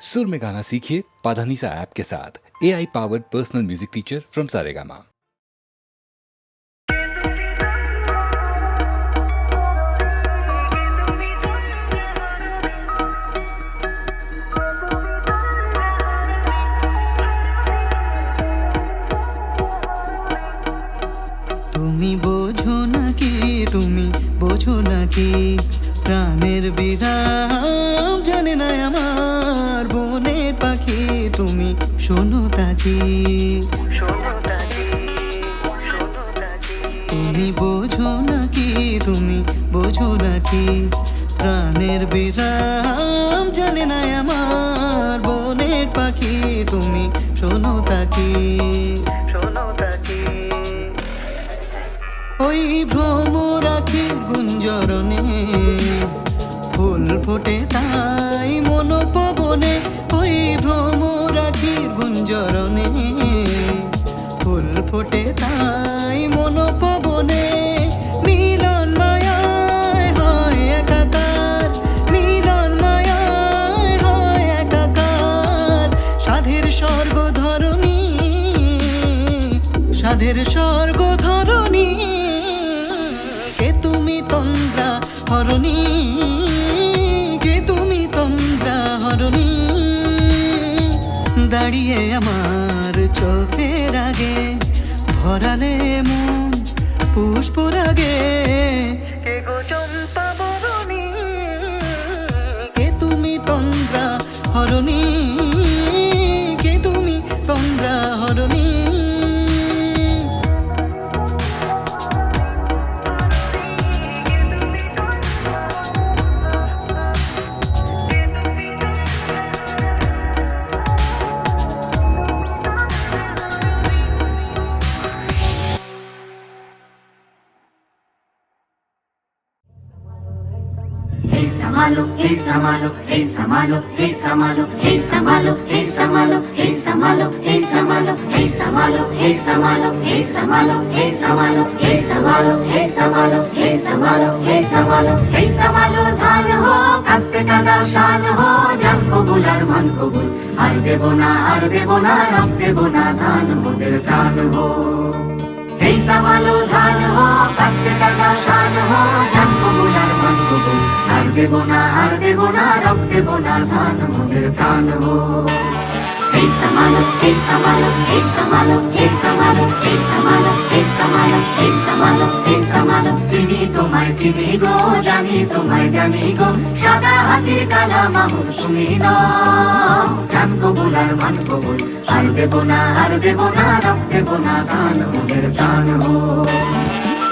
सुर में गाना सीखिए पाधानीसा ऐप के साथ A I powered personal music teacher from Saregama তুমি বোঝো নাকি তুমি বোঝো নাকি প্রাণের বিরাম তুমি বোঝো নাকি, তুমি বোঝো নাকি? প্রাণের বিরাম জানে না আমার বনের পাখি। তুমি শোনো তাকি। শোনো তাকি ওই ভ্রম রাখি গুঞ্জরণে ফুল ফোটে তাই মন পবনে ওই ভ্রম গুঞ্জরণে। ফুল ফোটে তাই মন পবনে মিলন মায়ায় হয় একাকার। মিলন মায়ায় হয় একাকার। সাধের স্বর্গ ধরণী সাধের স্বর্গ మారలేము. పుష్పురగే Samalo, hey Samalo, hey Samalo, hey Samalo, hey Samalo, hey Samalo, hey Samalo, hey Samalo, hey Samalo, hey Samalo, hey Samalo, hey Samalo, hey Samalo, hey Samalo, hey Samalo, hey Samalo ধান হো কাস্তে কাদাও শান হো জান কবুল আর মান কবুল আর দেব না আর দেব না রক দেব না ধান মোদের প্রাণ হো এই সামালো ধান হো কাস্তে কাটা শান হো জান কবুল আর মান কবুল দেব না আর দেব না রক দেব না ধান মোদের প্রাণ হো এই সামালো এই সামালো এই সামালো এই সামালো এই সামালো এই সামালো এই সামালো এই সামালো চিনি তোমায় চিনি গো জানি তোমায় জানি গো সাদা হাতির কালা মাহুর তুমি নাও জান কবুল আর মান কবুল আর দেব না আর দেব না রক দেব না ধান মোদের প্রাণ হো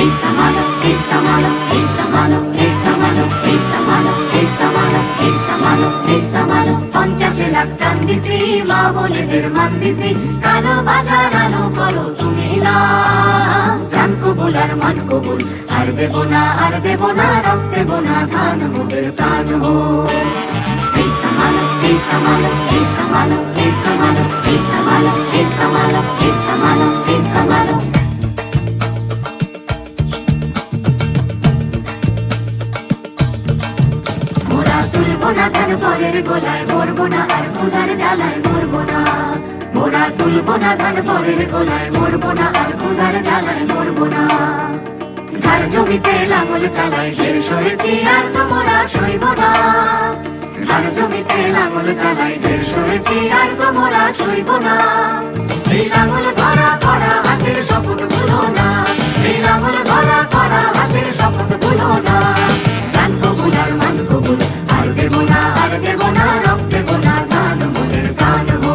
এই সামালো এই সামালো এই সামালো এই সামালো এই সামালো এই সামালো এই সামালো এই সামালো পঞ্চাশে লাখ টান দিছি মা বলেদের মান দিছি কালো বাজার আলো করো তুমি না জান কবুল আর মান কবুল আর দেব না আর দেব না রক দেব না ধান মোদের প্রাণ হো এই সামালো এই সামালো এই সামালো এই সামালো এই সামালো এই সামালো এই সামালো এই সামালো না, ধান পরের গোলায় মরবো না, আর ক্ষুধার জ্বালায় মরবো না। মোরা তুলবো না, ধান পরের গোলায় মরবো না, আর ক্ষুধার জ্বালায় মরবো না। ধার জমিতে লাঙল চালায় ঢের সয়েছি আর তো মোরা সইব না। ধান জমিতে লাঙল চালায় ঢের সয়েছি আর তো মোরা সইব না। এই লাঙল ধরা করা হাতের শপথ ভুলো না। এই লাঙল ধরা করা হাতের শপথ ভুলো না। জান কবুল আর মান কবুল আর দেব না আর দেব না রব দেব না ধান মোদের কাল হো।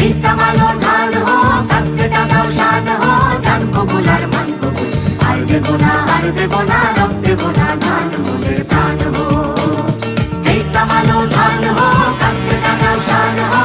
এই সামালো ধান হো, কাস্তে কাদাও শান হো জান কবুল আর মান কবুল। আর দেব না আর দেব না রব দেব না ধান মোদের কাল হো। এই সামালো ধান হো, কাস্তে কাদাও শান হো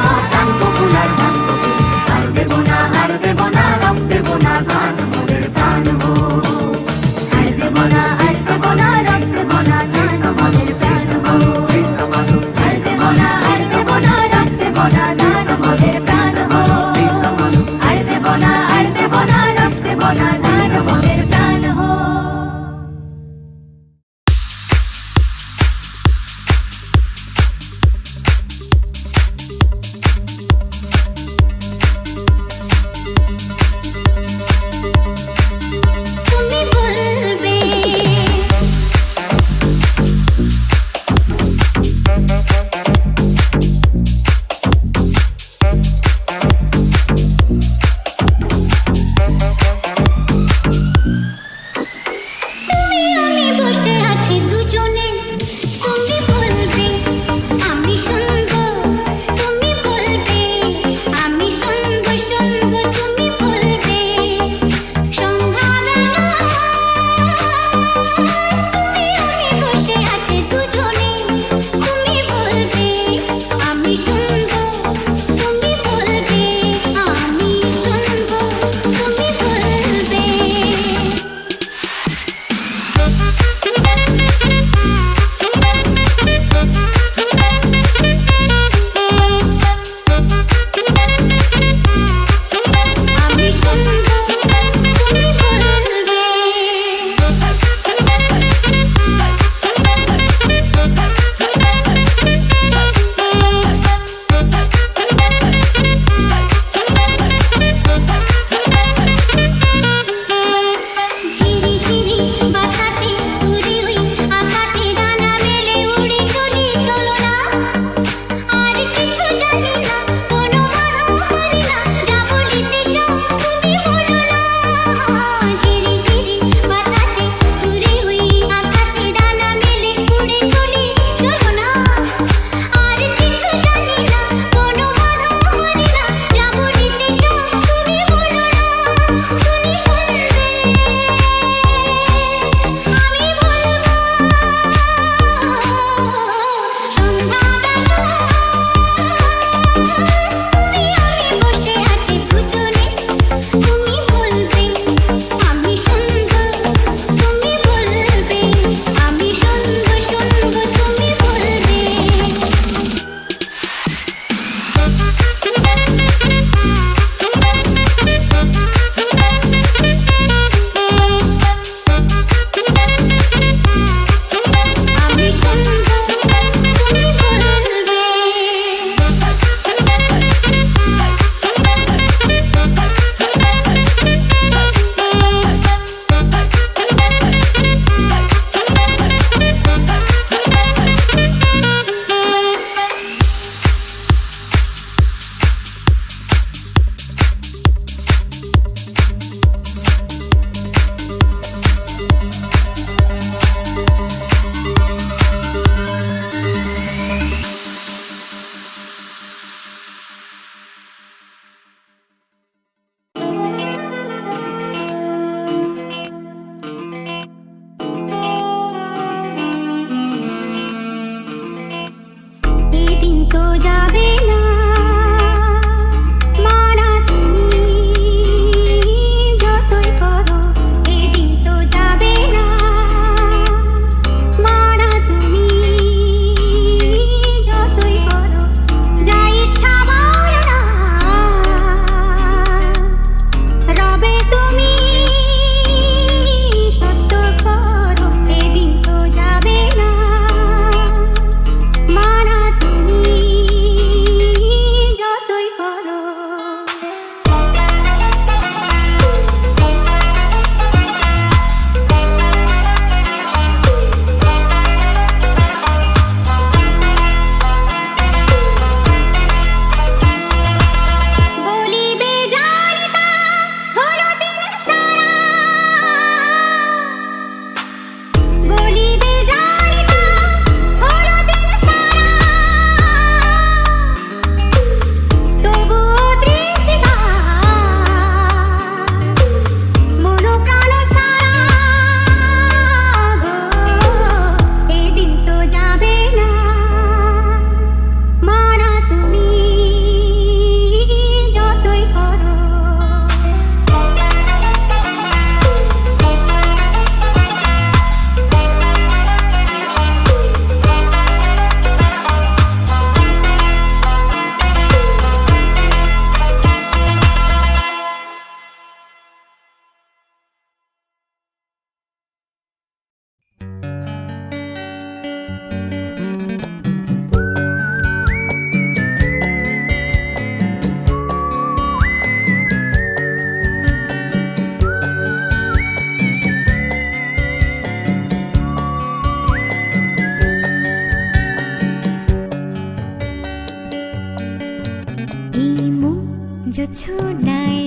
জোছনায় অঙ্গ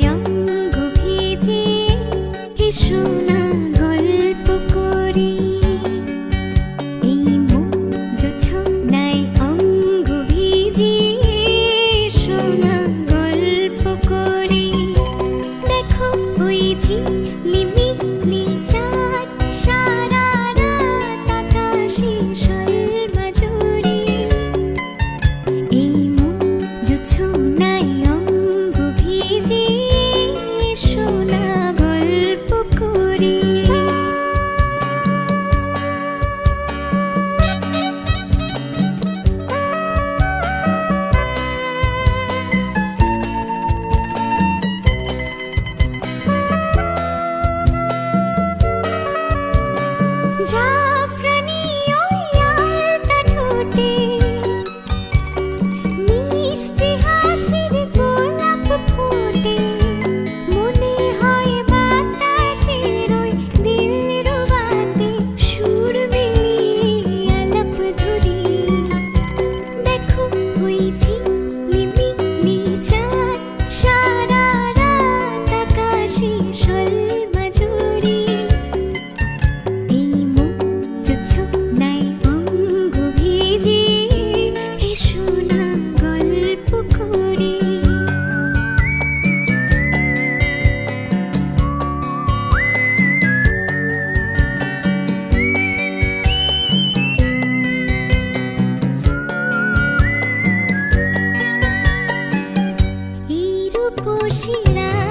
家。खुशी ना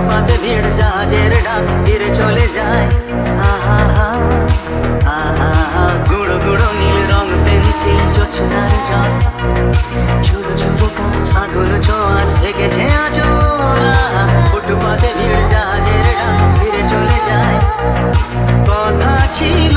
জলপ্রপাত ভিড় জাহাজের ডাক ফিরে চলে যায়। আহা হা আহা হা গুঁড়ো গুঁড়ো নীল রং পেন্সিল জোছনার জল। ছোট ছোট কাঁচ আগুলো ছোঁয়াজ থেকেছে আচল ফুটপাতে ভিড় জাহাজের ডাক ফিরে চলে যায়। কথা ছিল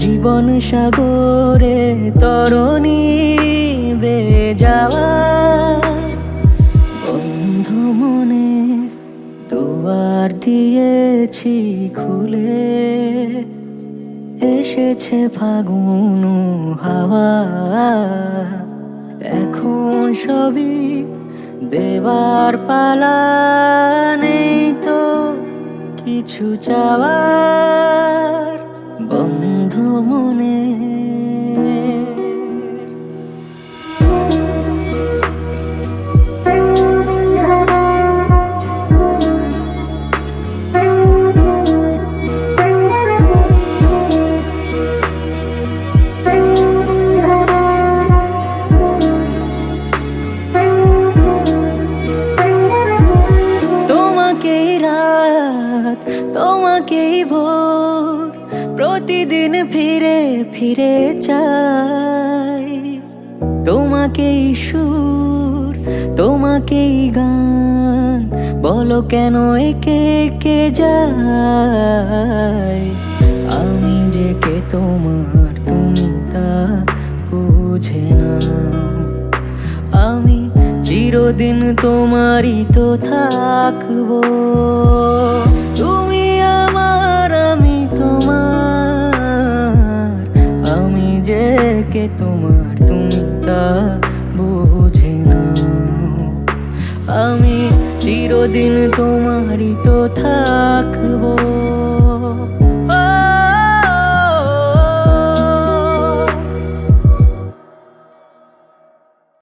জীবন সাগরে তরণী বে যাওয়া বন্ধু মনে দুয়ার দিয়েছি খুলে, এসেছে ফাগুন হাওয়া। এখন সবই দেবার পালা, নেই তো কিছু চাওয়া। রাত তোমাকেই ভোর, প্রতিদিন ফিরে ফিরে চাই। তোমাকেই সুর, তোমাকেই গান, বলো কেন একে কে যাই? আমি যে কে তোমার তুমি তা বুঝে না আমি চিরদিন তোমারই তো থাকব। কে তোমার তুমি তা বুঝে না আমি চিরদিন তোমারই তো থাকব।